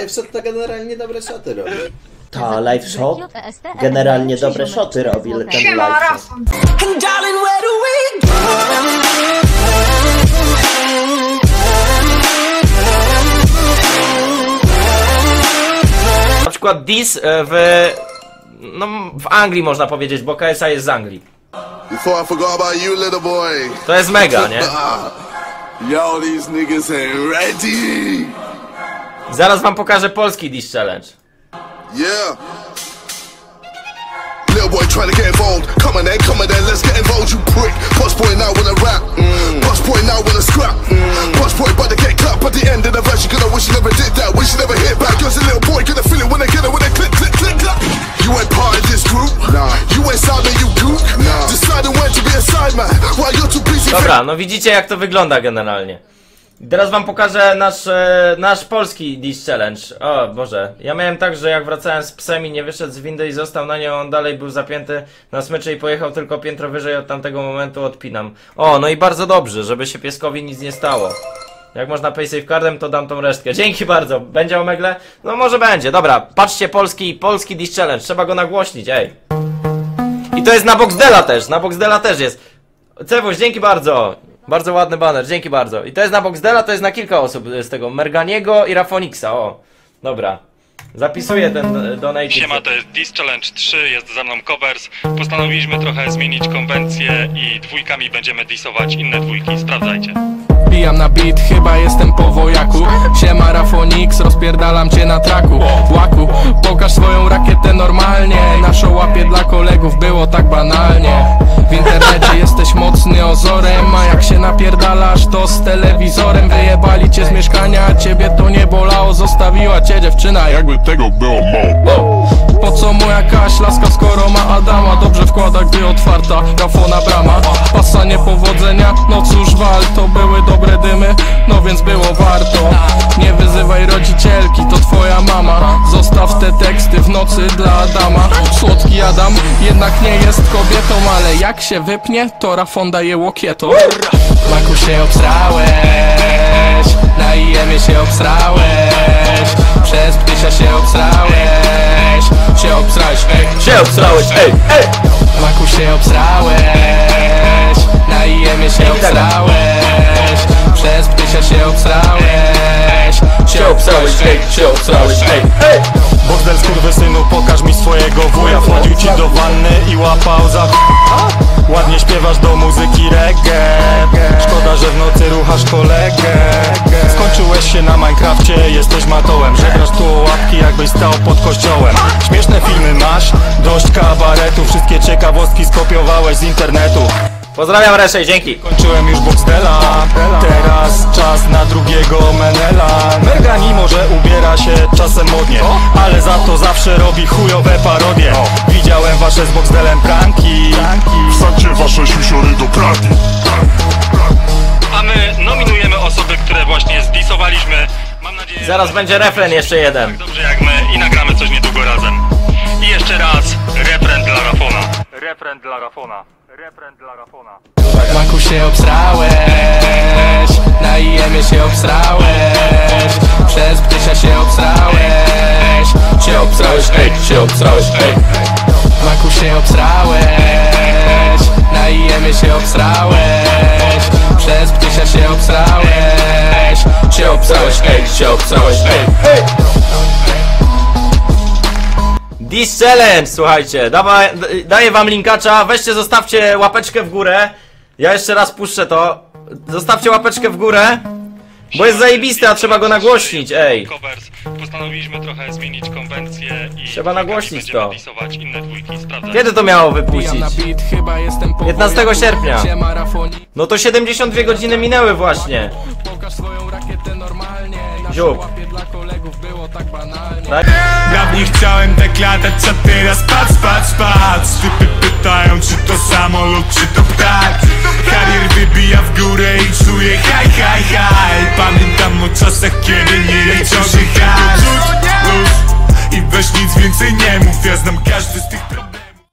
Liveshot to generalnie dobre szoty robi. Ta, live shot? Generalnie dobre szoty robi ten live shot. Na przykład Dis e, w... No, w Anglii można powiedzieć, bo KSA jest z Anglii. Before I forgot about you, little boy. To jest mega, nie? Yo, these niggas ain't ready. Zaraz wam pokażę polski Dis Challenge. Yeah. Little boy trying to get involved. Come on then, come on then, let's get involved, you prick. Boss boy now wanna rap. Boss boy now wanna scrap. Boss boy about to get clapped at the end of the verse. You gonna wish you never did that. Wish you never hit back. Cause a little boy gonna feel it when they get it, when they click, click, click, clap. You ain't part of this group. Nah. You ain't Simon, you gook. Nah. Deciding when to be a side man. While you're too busy. Dobra, no widzicie jak to wygląda generalnie. Teraz wam pokażę nasz, e, nasz polski Dish Challenge. O Boże, ja miałem tak, że jak wracałem z psem i nie wyszedł z windy i został na nią, on dalej był zapięty na smyczy i pojechał tylko piętro wyżej od tamtego momentu odpinam. O, no i bardzo dobrze, żeby się pieskowi nic nie stało. Jak można pay cardem, to dam tą resztkę. Dzięki bardzo. Będzie omegle? No może będzie. Dobra, patrzcie polski, polski Dish Challenge. Trzeba go nagłośnić, ej. I to jest na Boxdela też, na Boxdela też jest. Cewuś, dzięki bardzo. Bardzo ładny banner, dzięki bardzo. I to jest na Boxdela, to jest na kilka osób z tego. Merganiego i Rafonixa, o. Dobra. Zapisuję ten e, donate. Siema, to jest Diss Challenge 3, jest ze mną Covers. Postanowiliśmy trochę zmienić konwencję i dwójkami będziemy dissować inne dwójki, sprawdzajcie. Bijam na beat, chyba jestem po wojaku Siema Rafonix, rozpierdalam cię na traku Łaku, pokaż swoją rakietę normalnie Nasze łapie dla kolegów było tak banalnie. W internecie jesteś mocny ozorem A jak się napierdalasz to z telewizorem. Wyjebali cię z mieszkania, ciebie to nie bolało Zostawiła cię dziewczyna, jakby tego było mało. Po co mu jakaś laska, skoro ma Adama? Dobrze wkłada, gdy otwarta Rafona brama. Pasa niepowodzenia, no cóż wal To były dobre dymy, no więc było warto. Nie wyzywaj rodzicielki, to twoja mama te teksty w nocy dla Adama Słodki Adam jednak nie jest kobietą Ale jak się wypnie, to Rafon daje łokieto Maku się obsrałeś Na IEMie się obsrałeś Przez ptysia się obsrałeś Się obsrałeś, ej Się obsrałeś, ej, ej! Maku się obsrałeś Na IEMie się obsrałeś Przez ptysia się obsrałeś Się obsrałeś, ej, się obsrałeś, ej, ej! Bordel skurwysynu, pokaż mi swojego wuja. Wchodził ci do wanny i łapał za Ładnie śpiewasz do muzyki reggae. Szkoda, że w nocy ruchasz kolegę. Skończyłeś się na Minecrafcie, jesteś matołem. Żebrasz tu o łapki, jakbyś stał pod kościołem. Śmieszne filmy masz, dość kabaretu. Wszystkie ciekawostki skopiowałeś z internetu. Pozdrawiam Reszej, dzięki. Kończyłem już Boxdela Widziałem wasze z Boxdelem pranki Wsadźcie wasze siusiory do pralki A my nominujemy osoby, które właśnie zdisowaliśmy. Mam nadzieję, Zaraz że będzie refren jeszcze jeden. tak dobrze jak my i nagramy coś niedługo razem. I jeszcze raz, refren dla Rafona. Refren dla Rafona. Refren dla Rafona. Maku się obsrałeś Na IEMie się obsrałeś Przez ptysia się obsrałeś Się obsrałeś, ej, się obsrałeś, ej Maku się obsrałeś Na IEMie się obsrałeś Przez ptysia się obsrałeś Się obsrałeś, ej, się obsrałeś, ej, This Challenge, słuchajcie, dawaj, d- daję wam linkacza, weźcie, zostawcie łapeczkę w górę. Ja jeszcze raz puszczę to. Zostawcie łapeczkę w górę, bo jest zajebiste, a trzeba go nagłośnić, ej. Covers. Postanowiliśmy trochę zmienić konwencję i Trzeba nagłośnić to. inne dwójki. Kiedy to miało wypuścić? na beat, chyba jestem po 15 wojaku. sierpnia. No to 72 godziny minęły właśnie. Pokaż swoją rakietę normalnie Nasze Ziób. łapie dla kolegów było tak banalnie Tak? Dawniej chciałem tak latać, co teraz patrz, patrz, patrz Typy pytają, czy to samolot, czy to ptak Karier wybija w górę i czuję haj, haj, haj Pamiętam o